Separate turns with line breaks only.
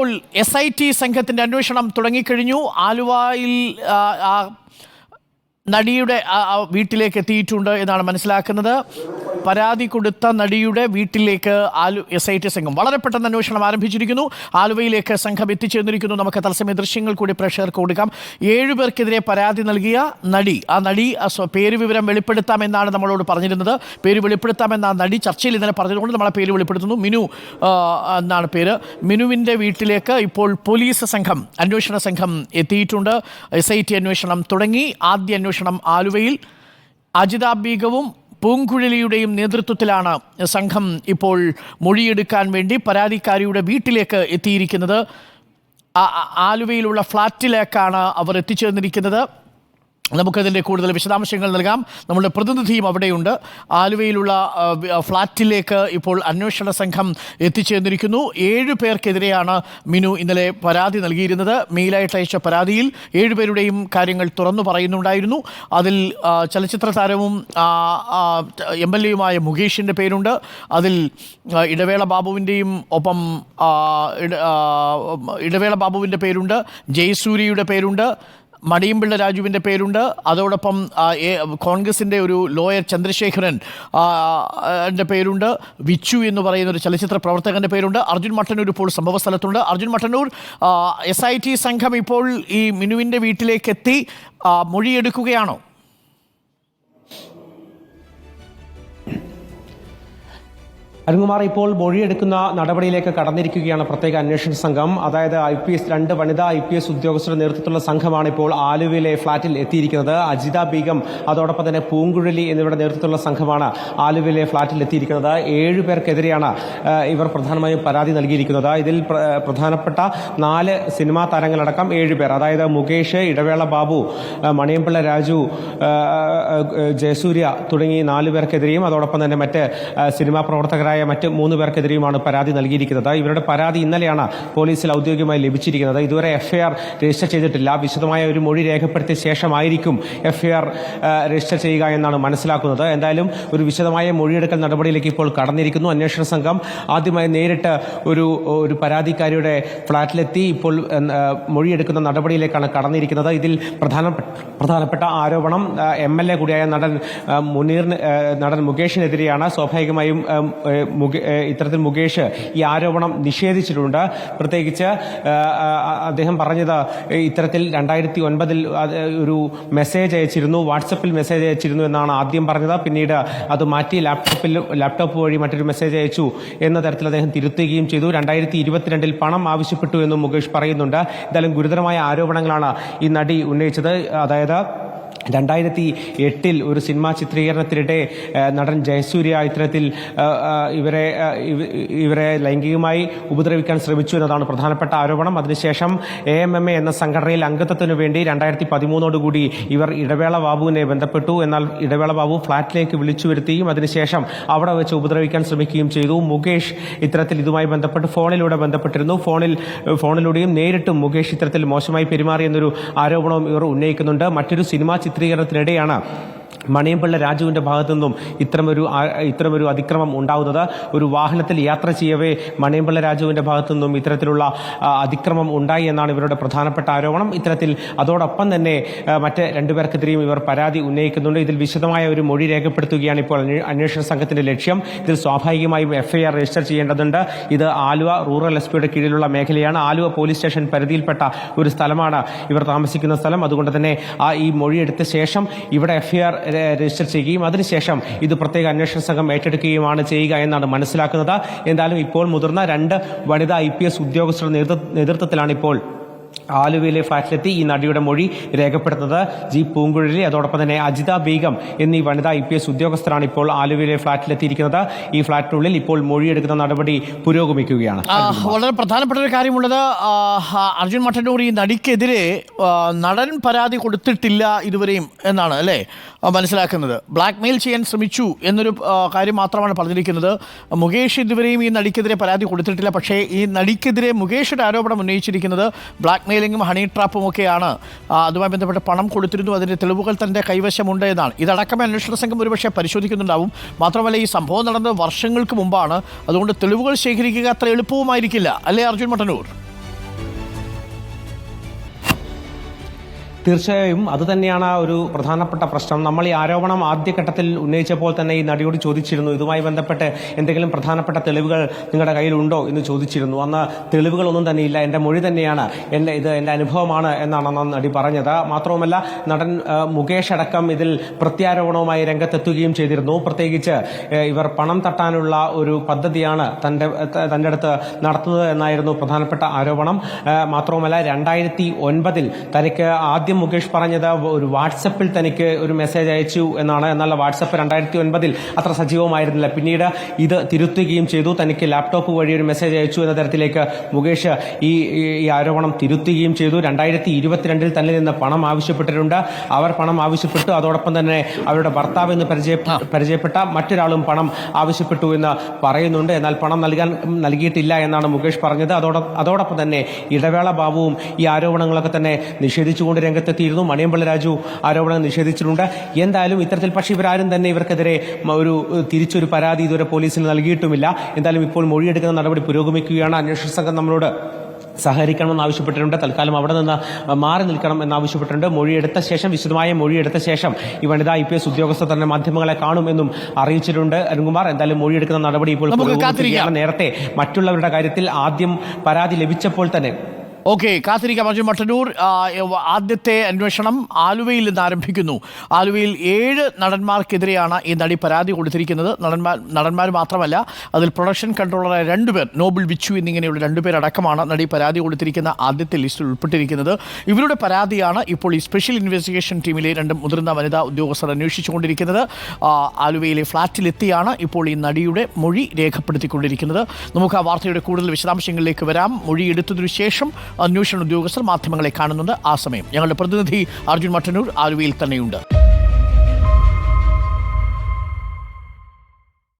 ഇപ്പോൾ S I T സംഘത്തിന്റെ അന്വേഷണം തുടങ്ങിക്കഴിഞ്ഞു. ആലുവയിൽ നടിയുടെ വീട്ടിലേക്ക് എത്തിയിട്ടുണ്ട് എന്നാണ് മനസ്സിലാക്കുന്നത്. പരാതി കൊടുത്ത നടിയുടെ വീട്ടിലേക്ക് ആലു എസ് ഐ ടി സംഘം വളരെ പെട്ടെന്ന് അന്വേഷണം ആരംഭിച്ചിരിക്കുന്നു. ആലുവയിലേക്ക് സംഘം എത്തിച്ചേർന്നിരിക്കുന്നു. നമുക്ക് തത്സമയ ദൃശ്യങ്ങൾ കൂടി പ്രേക്ഷകർക്ക് കൊടുക്കാം. ഏഴുപേർക്കെതിരെ പരാതി നൽകിയ നടി ആ നടി പേര് വിവരം വെളിപ്പെടുത്താമെന്നാണ് നമ്മളോട് പറഞ്ഞിരുന്നത്. പേര് വെളിപ്പെടുത്താമെന്ന ആ നടി ചർച്ചയിൽ ഇന്നലെ പറഞ്ഞതുകൊണ്ട് നമ്മളെ പേര് വെളിപ്പെടുത്തുന്നു. മിനു എന്നാണ് പേര്. മിനുവിന്റെ വീട്ടിലേക്ക് ഇപ്പോൾ പോലീസ് സംഘം അന്വേഷണ സംഘം എത്തിയിട്ടുണ്ട്. എസ് ഐ ടി അന്വേഷണം തുടങ്ങി. ആദ്യ അന്വേഷണം ആലുവയിൽ. അജിത ബീഗവും പൂങ്കുഴലിയുടെയും നേതൃത്വത്തിലാണ് സംഘം ഇപ്പോൾ മൊഴിയെടുക്കാൻ വേണ്ടി പരാതിക്കാരിയുടെ വീട്ടിലേക്ക് എത്തിയിരിക്കുന്നത്. ആലുവയിലുള്ള ഫ്ലാറ്റിലേക്കാണ് അവർ എത്തിച്ചേർന്നിരിക്കുന്നത്. നമുക്കതിന്റെ കൂടുതൽ വിശദാംശങ്ങൾ നൽകാം. നമ്മുടെ പ്രതിനിധിയും അവിടെയുണ്ട്. ആലുവയിലുള്ള ഫ്ളാറ്റിലേക്ക് ഇപ്പോൾ അന്വേഷണ സംഘം എത്തിച്ചേർന്നിരിക്കുന്നു. ഏഴ് പേർക്കെതിരെയാണ് മിനു ഇന്നലെ പരാതി നൽകിയിരുന്നത്. മെയിലായിട്ട് അയച്ച പരാതിയിൽ ഏഴുപേരുടെയും കാര്യങ്ങൾ തുറന്നു പറയുന്നുണ്ടായിരുന്നു. അതിൽ ചലച്ചിത്ര താരവും എം എൽ എയുമായ മുകേഷിന്റെ പേരുണ്ട്. അതിൽ ഇടവേള ബാബുവിന്റെയും ഒപ്പം ഇടവേള ബാബുവിന്റെ പേരുണ്ട്. ജയസൂര്യയുടെ പേരുണ്ട്. മടിയമ്പിള്ള രാജുവിന്റെ പേരുണ്ട്. അതോടൊപ്പം കോൺഗ്രസിന്റെ ഒരു ലോയർ ചന്ദ്രശേഖരൻ എന്റെ ന്റെ പേരുണ്ട്. വിച്ചു എന്ന് പറയുന്ന ഒരു ചലച്ചിത്ര പ്രവർത്തകന്റെ പേരുണ്ട്. അർജുൻ മട്ടന്നൂർ ഇപ്പോൾ സംഭവ സ്ഥലത്തുണ്ട്. Arjun Mattannur S I T സംഘം ഇപ്പോൾ ഈ മിനുവിന്റെ വീട്ടിലേക്ക് എത്തി മൊഴിയെടുക്കുകയാണോ?
അരുൺകുമാർ ഇപ്പോൾ മൊഴിയെടുക്കുന്ന നടപടിയിലേക്ക് കടന്നിരിക്കുകയാണ് പ്രത്യേക അന്വേഷണ സംഘം. അതായത് ഐ പി എസ് രണ്ട് വനിതാ ഐ പി എസ് ഉദ്യോഗസ്ഥരുടെ നേതൃത്വത്തിലുള്ള സംഘമാണ് ഇപ്പോൾ ആലുവയിലെ ഫ്ളാറ്റിൽ എത്തിയിരിക്കുന്നത്. അജിത ബീഗം അതോടൊപ്പം തന്നെ പൂങ്കുഴലി എന്നിവരുടെ നേതൃത്വത്തിലുള്ള സംഘമാണ് ആലുവയിലെ ഫ്ളാറ്റിൽ എത്തിയിരിക്കുന്നത്. ഏഴ് പേർക്കെതിരെയാണ് ഇവർ പ്രധാനമായും പരാതി നൽകിയിരിക്കുന്നത്. ഇതിൽ പ്രധാനപ്പെട്ട നാല് സിനിമാ താരങ്ങളടക്കം ഏഴ് പേർ. അതായത് മുകേഷ് ഇടവേള ബാബു മണിയമ്പിള്ള രാജു ജയസൂര്യ തുടങ്ങി നാല് പേർക്കെതിരെയും അതോടൊപ്പം തന്നെ മറ്റ് സിനിമാ പ്രവർത്തകരായ മറ്റ് മൂന്ന് പേർക്കെതിരെയുമാണ് പരാതി നൽകിയിരിക്കുന്നത്. ഇവരുടെ പരാതി ഇന്നലെയാണ് പോലീസിൽ ഔദ്യോഗികമായി ലഭിച്ചിരിക്കുന്നത്. ഇതുവരെ എഫ്ഐആർ രജിസ്റ്റർ ചെയ്തിട്ടില്ല. വിശദമായ ഒരു മൊഴി രേഖപ്പെടുത്തിയ ശേഷമായിരിക്കും എഫ്ഐആർ രജിസ്റ്റർ ചെയ്യുക എന്നാണ് മനസ്സിലാക്കുന്നത്. എന്തായാലും ഒരു വിശദമായ മൊഴിയെടുക്കൽ നടപടിയിലേക്ക് ഇപ്പോൾ കടന്നിരിക്കുന്നു. അന്വേഷണ സംഘം ആദ്യമായി നേരിട്ട് ഒരു ഒരു പരാതിക്കാരിയുടെ ഫ്ളാറ്റിലെത്തി ഇപ്പോൾ മൊഴിയെടുക്കുന്ന നടപടിയിലേക്കാണ് കടന്നിരിക്കുന്നത്. ഇതിൽ പ്രധാന പ്രധാനപ്പെട്ട ആരോപണം എം എൽ എ കൂടിയായ നടൻ മുനീറിന് നടൻ മുകേഷിനെതിരെയാണ്. സ്വാഭാവികമായും ഇത്തരത്തിൽ മുകേഷ് ഈ ആരോപണം നിഷേധിച്ചിട്ടുണ്ട്. പ്രത്യേകിച്ച് അദ്ദേഹം പറഞ്ഞത് ഇത്തരത്തിൽ രണ്ടായിരത്തി ഒൻപതിൽ ഒരു മെസ്സേജ് അയച്ചിരുന്നു വാട്സപ്പിൽ മെസ്സേജ് അയച്ചിരുന്നു എന്നാണ് ആദ്യം പറഞ്ഞത്. പിന്നീട് അത് മാറ്റി ലാപ്ടോപ്പിൽ ലാപ്ടോപ്പ് വഴി മറ്റൊരു മെസ്സേജ് അയച്ചു എന്ന തരത്തിൽ അദ്ദേഹം തിരുത്തുകയും ചെയ്തു. രണ്ടായിരത്തി ഇരുപത്തിരണ്ടിൽ പണം ആവശ്യപ്പെട്ടു എന്നും മുകേഷ് പറയുന്നുണ്ട്. എന്തായാലും ഗുരുതരമായ ആരോപണങ്ങളാണ് ഈ നടി ഉന്നയിച്ചത്. അതായത് രണ്ടായിരത്തി എട്ടിൽ ഒരു സിനിമാ ചിത്രീകരണത്തിനിടെ നടൻ ജയസൂര്യ ഇത്തരത്തിൽ ഇവരെ ഇവരെ ലൈംഗികമായി ഉപദ്രവിക്കാൻ ശ്രമിച്ചു എന്നതാണ് പ്രധാനപ്പെട്ട ആരോപണം. അതിനുശേഷം എ എം എം എ എന്ന സംഘടനയിൽ അംഗത്വത്തിനു വേണ്ടി രണ്ടായിരത്തി പതിമൂന്നോടുകൂടി ഇവർ ഇടവേള ബാബുവിനെ ബന്ധപ്പെട്ടു. എന്നാൽ ഇടവേള ബാബു ഫ്ളാറ്റിലേക്ക് വിളിച്ചു വരുത്തുകയും അതിനുശേഷം അവിടെ വെച്ച് ഉപദ്രവിക്കാൻ ശ്രമിക്കുകയും ചെയ്തു. മുകേഷ് ഇത്തരത്തിൽ ഇതുമായി ബന്ധപ്പെട്ട് ഫോണിലൂടെ ബന്ധപ്പെട്ടിരുന്നു. ഫോണിൽ ഫോണിലൂടെയും നേരിട്ടും മുകേഷ് ഇത്തരത്തിൽ മോശമായി പെരുമാറി എന്നൊരു ആരോപണവും ഇവർ ഉന്നയിക്കുന്നുണ്ട്. മറ്റൊരു സിനിമാ ചിത്രീകരണത്തിനിടെയാണ് മണിയമ്പിള്ള രാജുവിന്റെ ഭാഗത്തു നിന്നും ഇത്തരമൊരു ഇത്തരമൊരു അതിക്രമം ഉണ്ടാവുന്നത്. ഒരു വാഹനത്തിൽ യാത്ര ചെയ്യവേ മണിയമ്പിള്ള രാജുവിന്റെ ഭാഗത്തു നിന്നും ഇത്തരത്തിലുള്ള അതിക്രമം ഉണ്ടായി എന്നാണ് ഇവരുടെ പ്രധാനപ്പെട്ട ആരോപണം. ഇത്തരത്തിൽ അതോടൊപ്പം തന്നെ മറ്റ് രണ്ടുപേർക്കെതിരെയും ഇവർ പരാതി ഉന്നയിക്കുന്നുണ്ട്. ഇതിൽ വിശദമായ ഒരു മൊഴി രേഖപ്പെടുത്തുകയാണ് ഇപ്പോൾ അന്വേ- അന്വേഷണ സംഘത്തിന്റെ ലക്ഷ്യം. ഇതിൽ സ്വാഭാവികമായും എഫ്ഐആർ രജിസ്റ്റർ ചെയ്യേണ്ടതുണ്ട്. ഇത് ആലുവ റൂറൽ എസ് പിയുടെ കീഴിലുള്ള മേഖലയാണ്. ആലുവ പോലീസ് സ്റ്റേഷൻ പരിധിയിൽപ്പെട്ട ഒരു സ്ഥലമാണ് ഇവർ താമസിക്കുന്ന സ്ഥലം. അതുകൊണ്ട് തന്നെ ആ ഈ മൊഴിയെടുത്ത ശേഷം ഇവിടെ എഫ്ഐആർ രജിസ്റ്റർ ചെയ്യുകയും അതിനുശേഷം ഇത് പ്രത്യേക അന്വേഷണ സംഘം ഏറ്റെടുക്കുകയുമാണ് ചെയ്യുക എന്നാണ് മനസ്സിലാക്കുന്നത്. എന്തായാലും ഇപ്പോൾ മുതിർന്ന രണ്ട് വനിതാ ഐ പി എസ് ഉദ്യോഗസ്ഥരുടെ നേതൃത്വത്തിലാണ് ഇപ്പോൾ ആലുവയിലെ ഫ്ളാറ്റിലെത്തി ഈ നടിയുടെ മൊഴി രേഖപ്പെടുത്തുന്നത്. ജി പൂങ്കുഴലി അതോടൊപ്പം തന്നെ അജിത ബീഗം എന്നീ വനിതാ ഐ പി എസ് ഉദ്യോഗസ്ഥരാണ് ഇപ്പോൾ ആലുവയിലെ ഫ്ളാറ്റിലെത്തിയിരിക്കുന്നത്. ഈ ഫ്ളാറ്റിനുള്ളിൽ ഇപ്പോൾ മൊഴിയെടുക്കുന്ന നടപടി പുരോഗമിക്കുകയാണ്.
വളരെ പ്രധാനപ്പെട്ട ഒരു കാര്യമുള്ളത് അർജുൻ മട്ടന്നൂർ ഈ നടിക്കെതിരെ നടൻ പരാതി കൊടുത്തിട്ടില്ല ഇതുവരെയും എന്നാണ് അല്ലേ? മനസ്സിലാക്കുന്നത്. ബ്ലാക്ക് മെയിൽ ചെയ്യാൻ ശ്രമിച്ചു എന്നൊരു കാര്യം മാത്രമാണ് പറഞ്ഞിരിക്കുന്നത്. മുകേഷ് ഇതുവരെയും ഈ നടിക്കെതിരെ പരാതി കൊടുത്തിട്ടില്ല. പക്ഷേ ഈ നടിക്കെതിരെ മുകേഷിന്റെ ആരോപണം ഉന്നയിച്ചിരിക്കുന്നത് ബ്ലാക്ക് മെയിലിങ്ങും ഹണി ട്രാപ്പും ഒക്കെയാണ്. അതുമായി ബന്ധപ്പെട്ട് പണം കൊടുത്തിരുന്നു. അതിന്റെ തെളിവുകൾ തന്റെ കൈവശമുണ്ട് എന്നാണ്. ഇതടക്കം അന്വേഷണ സംഘം ഒരുപക്ഷെ പരിശോധിക്കുന്നുണ്ടാവും. മാത്രമല്ല ഈ സംഭവം നടന്നത് വർഷങ്ങൾക്ക് മുമ്പാണ്. അതുകൊണ്ട് തെളിവുകൾ ശേഖരിക്കുക അത്ര എളുപ്പവുമായിരിക്കില്ല. അല്ലേ അർജുൻ മട്ടന്നൂർ?
തീർച്ചയായും അത് തന്നെയാണ് ഒരു പ്രധാനപ്പെട്ട പ്രശ്നം. നമ്മൾ ഈ ആരോപണം ആദ്യഘട്ടത്തിൽ ഉന്നയിച്ചപ്പോൾ തന്നെ ഈ നടിയോട് ചോദിച്ചിരുന്നു ഇതുമായി ബന്ധപ്പെട്ട് എന്തെങ്കിലും പ്രധാനപ്പെട്ട തെളിവുകൾ നിങ്ങളുടെ കയ്യിലുണ്ടോ? എന്ന് ചോദിച്ചിരുന്നു. അന്ന് തെളിവുകളൊന്നും തന്നെ ഇല്ല. എന്റെ മൊഴി തന്നെയാണ്. എന്റെ ഇത് എന്റെ അനുഭവമാണ് എന്നാണ് അന്ന് നടി പറഞ്ഞത്. മാത്രവുമല്ല നടൻ മുകേഷ് അടക്കം ഇതിൽ പ്രത്യാരോപണവുമായി രംഗത്തെത്തുകയും ചെയ്തിരുന്നു. പ്രത്യേകിച്ച് ഇവർ പണം തട്ടാനുള്ള ഒരു പദ്ധതിയാണ് തന്റെ തന്റെ അടുത്ത് നടത്തുന്നത് എന്നായിരുന്നു പ്രധാനപ്പെട്ട ആരോപണം. മാത്രവുമല്ല രണ്ടായിരത്തി ഒൻപതിൽ തനിക്ക് ആദ്യം മുകേഷ് പറഞ്ഞത് ഒരു വാട്സപ്പിൽ തനിക്ക് ഒരു മെസ്സേജ് അയച്ചു എന്നാണ്. എന്നാൽ വാട്സപ്പ് രണ്ടായിരത്തി ഒൻപതിൽ അത്ര സജീവമായിരുന്നില്ല. പിന്നീട് ഇത് തിരുത്തുകയും ചെയ്തു. തനിക്ക് ലാപ്ടോപ്പ് വഴി ഒരു മെസ്സേജ് അയച്ചു എന്ന തരത്തിലേക്ക് മുകേഷ് ഈ ഈ- ആരോപണം തിരുത്തുകയും ചെയ്തു. രണ്ടായിരത്തി ഇരുപത്തിരണ്ടിൽ തന്നെ നിന്ന് പണം ആവശ്യപ്പെട്ടിട്ടുണ്ട്. അവർ പണം ആവശ്യപ്പെട്ടു. അതോടൊപ്പം തന്നെ അവരുടെ ഭർത്താവ് എന്ന് പരിചയ പരിചയപ്പെട്ട മറ്റൊരാളും പണം ആവശ്യപ്പെട്ടു എന്ന് പറയുന്നുണ്ട്. എന്നാൽ പണം നൽകാൻ നൽകിയിട്ടില്ല എന്നാണ് മുകേഷ് പറഞ്ഞത്. അതോടൊപ്പം തന്നെ ഇടവേള ബാബുവും ഈ ആരോപണങ്ങളൊക്കെ തന്നെ നിഷേധിച്ചുകൊണ്ട് രംഗത്തെത്തിയിരുന്നു. മണിയമ്പള്ളി രാജു ആരോപണം നിഷേധിച്ചിട്ടുണ്ട്. എന്തായാലും ഇത്തരത്തിൽ പക്ഷേ ഇവരാരും തന്നെ ഇവർക്കെതിരെ ഒരു തിരിച്ചൊരു പരാതി ഇതുവരെ പോലീസിന് നൽകിയിട്ടുമില്ല. എന്തായാലും ഇപ്പോൾ മൊഴിയെടുക്കുന്ന നടപടി പുരോഗമിക്കുകയാണ്. അന്വേഷണ സംഘം നമ്മളോട് സഹകരിക്കണമെന്ന് ആവശ്യപ്പെട്ടിട്ടുണ്ട്. തൽക്കാലം അവിടെ നിന്ന് മാറി നിൽക്കണം എന്നാവശ്യപ്പെട്ടിട്ടുണ്ട് മൊഴിയെടുത്ത ശേഷം വിശദമായ മൊഴിയെടുത്ത ശേഷം ഈ വനിതാ ഐ പി എസ് ഉദ്യോഗസ്ഥർ തന്നെ മാധ്യമങ്ങളെ കാണുമെന്നും അറിയിച്ചിട്ടുണ്ട്. അരുൺകുമാർ എന്തായാലും മൊഴിയെടുക്കുന്ന നടപടി ഇപ്പോൾ നേരത്തെ മറ്റുള്ളവരുടെ കാര്യത്തിൽ ആദ്യം പരാതി ലഭിച്ചപ്പോൾ തന്നെ
ഓക്കെ കാത്തിരിക്കാം. മജു മട്ടന്നൂർ ആദ്യത്തെ അന്വേഷണം ആലുവയിൽ നിന്ന് ആരംഭിക്കുന്നു. ആലുവയിൽ ഏഴ് നടന്മാർക്കെതിരെയാണ് ഈ നടി പരാതി കൊടുത്തിരിക്കുന്നത്. നടന്മാർ നടന്മാർ മാത്രമല്ല അതിൽ പ്രൊഡക്ഷൻ കൺട്രോളറായ രണ്ടുപേർ നോബിൾ വിച്ചു എന്നിങ്ങനെയുള്ള രണ്ടുപേരടക്കമാണ് നടി പരാതി കൊടുത്തിരിക്കുന്ന ആദ്യത്തെ ലിസ്റ്റിൽ ഉൾപ്പെട്ടിരിക്കുന്നത്. ഇവരുടെ പരാതിയാണ് ഇപ്പോൾ ഈ സ്പെഷ്യൽ ഇൻവെസ്റ്റിഗേഷൻ ടീമിലെ രണ്ട് മുതിർന്ന വനിതാ ഉദ്യോഗസ്ഥർ അന്വേഷിച്ചുകൊണ്ടിരിക്കുന്നത്. ആലുവയിലെ ഫ്ളാറ്റിലെത്തിയാണ് ഇപ്പോൾ ഈ നടിയുടെ മൊഴി രേഖപ്പെടുത്തിക്കൊണ്ടിരിക്കുന്നത്. നമുക്ക് ആ വാർത്തയുടെ കൂടുതൽ വിശദാംശങ്ങളിലേക്ക് വരാം. മൊഴി എടുത്തതിനു ശേഷം അന്വേഷണ ഉദ്യോഗസ്ഥർ മാധ്യമങ്ങളെ കാണുന്നുണ്ട്. ആ സമയം ഞങ്ങളുടെ പ്രതിനിധി അർജുൻ മട്ടന്നൂർ ആലുവയിൽ തന്നെയുണ്ട്.